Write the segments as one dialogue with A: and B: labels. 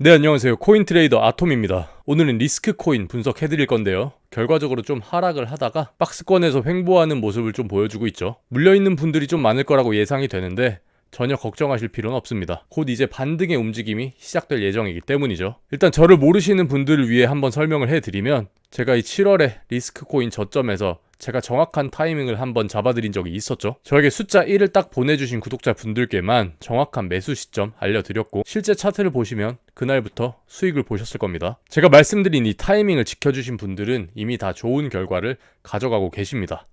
A: 네, 안녕하세요. 코인 트레이더 아톰입니다. 오늘은 리스크 코인 분석해 드릴 건데요. 결과적으로 좀 하락을 하다가 박스권에서 횡보하는 모습을 좀 보여주고 있죠. 물려있는 분들이 좀 많을 거라고 예상이 되는데 전혀 걱정하실 필요는 없습니다. 곧 이제 반등의 움직임이 시작될 예정이기 때문이죠. 일단 저를 모르시는 분들을 위해 한번 설명을 해드리면 제가 이 7월에 리스크 코인 저점에서 제가 정확한 타이밍을 한번 잡아드린 적이 있었죠. 저에게 숫자 1을 딱 보내주신 구독자 분들께만 정확한 매수 시점 알려드렸고 실제 차트를 보시면 그날부터 수익을 보셨을 겁니다. 제가 말씀드린 이 타이밍을 지켜주신 분들은 이미 다 좋은 결과를 가져가고 계십니다.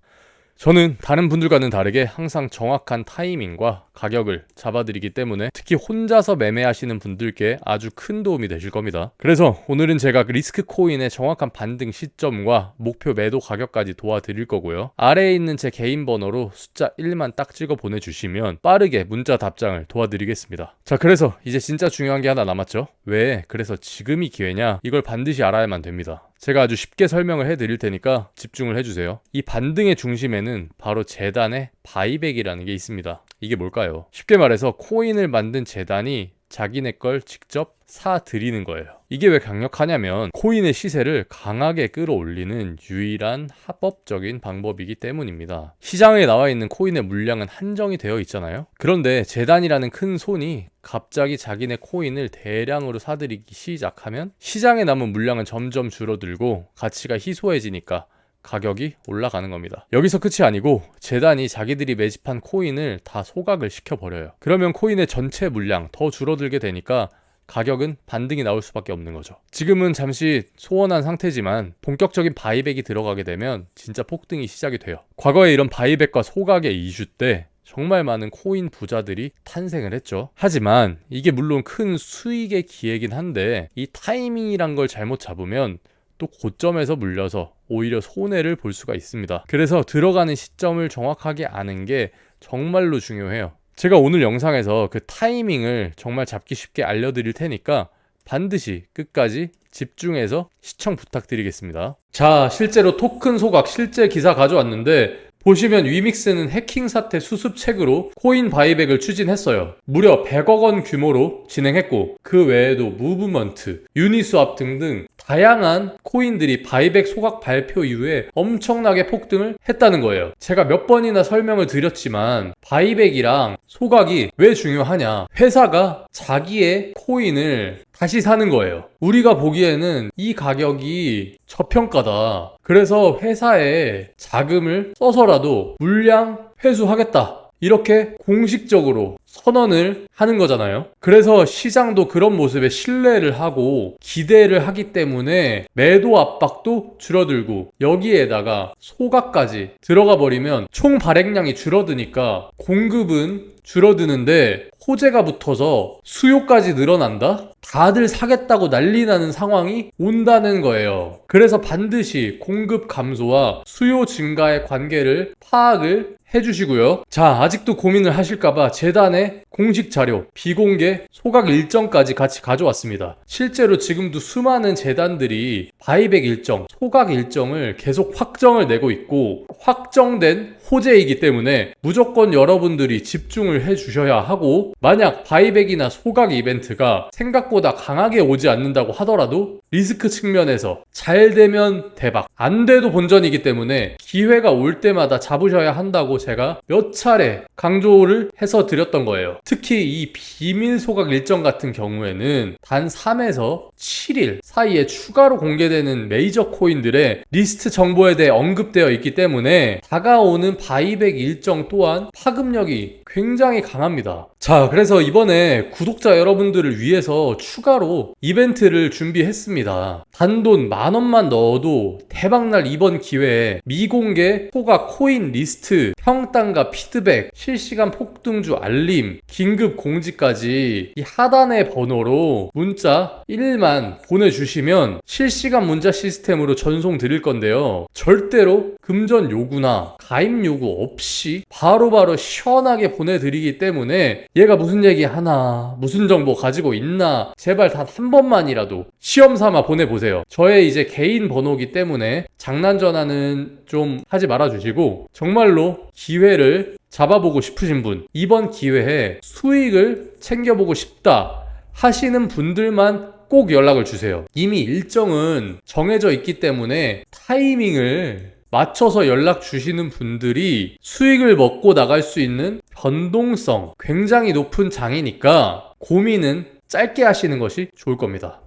A: 저는 다른 분들과는 다르게 항상 정확한 타이밍과 가격을 잡아드리기 때문에 특히 혼자서 매매하시는 분들께 아주 큰 도움이 되실 겁니다. 그래서 오늘은 제가 그 리스크 코인의 정확한 반등 시점과 목표 매도 가격까지 도와드릴 거고요. 아래에 있는 제 개인 번호로 숫자 1만 딱 찍어 보내주시면 빠르게 문자 답장을 도와드리겠습니다. 자, 그래서 이제 진짜 중요한 게 하나 남았죠. 왜? 그래서 지금이 기회냐? 이걸 반드시 알아야만 됩니다. 제가 아주 쉽게 설명을 해드릴 테니까 집중을 해주세요. 이 반등의 중심에는 바로 재단의 바이백이라는 게 있습니다. 이게 뭘까요? 쉽게 말해서 코인을 만든 재단이 자기네 걸 직접 사 드리는 거예요. 이게 왜 강력하냐면 코인의 시세를 강하게 끌어올리는 유일한 합법적인 방법이기 때문입니다. 시장에 나와 있는 코인의 물량은 한정이 되어 있잖아요. 그런데 재단이라는 큰 손이 갑자기 자기네 코인을 대량으로 사들이기 시작하면 시장에 남은 물량은 점점 줄어들고 가치가 희소해지니까 가격이 올라가는 겁니다. 여기서 끝이 아니고 재단이 자기들이 매집한 코인을 다 소각을 시켜버려요. 그러면 코인의 전체 물량 더 줄어들게 되니까 가격은 반등이 나올 수밖에 없는 거죠. 지금은 잠시 소원한 상태지만 본격적인 바이백이 들어가게 되면 진짜 폭등이 시작이 돼요. 과거에 이런 바이백과 소각의 이슈 때 정말 많은 코인 부자들이 탄생을 했죠. 하지만 이게 물론 큰 수익의 기회긴 한데 이 타이밍이란 걸 잘못 잡으면 또 고점에서 물려서 오히려 손해를 볼 수가 있습니다. 그래서 들어가는 시점을 정확하게 아는 게 정말로 중요해요. 제가 오늘 영상에서 그 타이밍을 정말 잡기 쉽게 알려드릴 테니까 반드시 끝까지 집중해서 시청 부탁드리겠습니다. 자, 실제로 토큰 소각 실제 기사 가져왔는데 보시면 위믹스는 해킹 사태 수습책으로 코인 바이백을 추진했어요. 무려 100억 원 규모로 진행했고 그 외에도 무브먼트, 유니스왑 등등 다양한 코인들이 바이백 소각 발표 이후에 엄청나게 폭등을 했다는 거예요. 제가 몇 번이나 설명을 드렸지만 바이백이랑 소각이 왜 중요하냐? 회사가 자기의 코인을 다시 사는 거예요. 우리가 보기에는 이 가격이 저평가다. 그래서 회사에 자금을 써서라도 물량 회수하겠다. 이렇게 공식적으로 선언을 하는 거잖아요. 그래서 시장도 그런 모습에 신뢰를 하고 기대를 하기 때문에 매도 압박도 줄어들고 여기에다가 소가까지 들어가 버리면 총 발행량이 줄어드니까 공급은 줄어드는데 호재가 붙어서 수요까지 늘어난다? 다들 사겠다고 난리 나는 상황이 온다는 거예요. 그래서 반드시 공급 감소와 수요 증가의 관계를 파악을 해주시고요. 자, 아직도 고민을 하실까봐 재단의 공식 자료, 비공개 소각 일정까지 같이 가져왔습니다. 실제로 지금도 수많은 재단들이 바이백 일정, 소각 일정을 계속 확정을 내고 있고 확정된 호재이기 때문에 무조건 여러분들이 집중을 해 주셔야 하고 만약 바이백이나 소각 이벤트가 생각보다 강하게 오지 않는다고 하더라도 리스크 측면에서 잘 되면 대박 안 돼도 본전이기 때문에 기회가 올 때마다 잡으셔야 한다고 제가 몇 차례 강조를 해서 드렸던 거예요. 특히 이 비밀 소각 일정 같은 경우에는 단 3에서 7일 사이에 추가로 공개되는 메이저 코인들의 리스트 정보에 대해 언급되어 있기 때문에 다가오는 바이백 일정 또한 파급력이 굉장히 강합니다. 자, 그래서 이번에 구독자 여러분들을 위해서 추가로 이벤트를 준비했습니다. 단돈 만 원만 넣어도 대박날 이번 기회에 미공개 소각 코인 리스트, 평단과 피드백, 실시간 폭등주 알림, 긴급 공지까지 이 하단의 번호로 문자 1만 보내주시면 실시간 문자 시스템으로 전송 드릴 건데요. 절대로 금전 요구나 가입 요구 없이 바로바로 바로 시원하게 보내드리기 때문에 얘가 무슨 얘기 하나, 무슨 정보 가지고 있나, 제발 단 한 번만이라도 시험 삼아 보내보세요. 저의 이제 개인 번호기 때문에 장난 전화는 좀 하지 말아주시고 정말로 기회를 잡아보고 싶으신 분, 이번 기회에 수익을 챙겨보고 싶다. 하시는 분들만 꼭 연락을 주세요. 이미 일정은 정해져 있기 때문에 타이밍을 맞춰서 연락 주시는 분들이 수익을 먹고 나갈 수 있는 변동성 굉장히 높은 장이니까 고민은 짧게 하시는 것이 좋을 겁니다.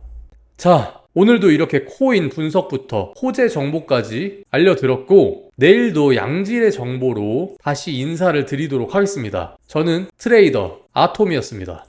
A: 자, 오늘도 이렇게 코인 분석부터 호재 정보까지 알려드렸고, 내일도 양질의 정보로 다시 인사를 드리도록 하겠습니다. 저는 트레이더 아톰이었습니다.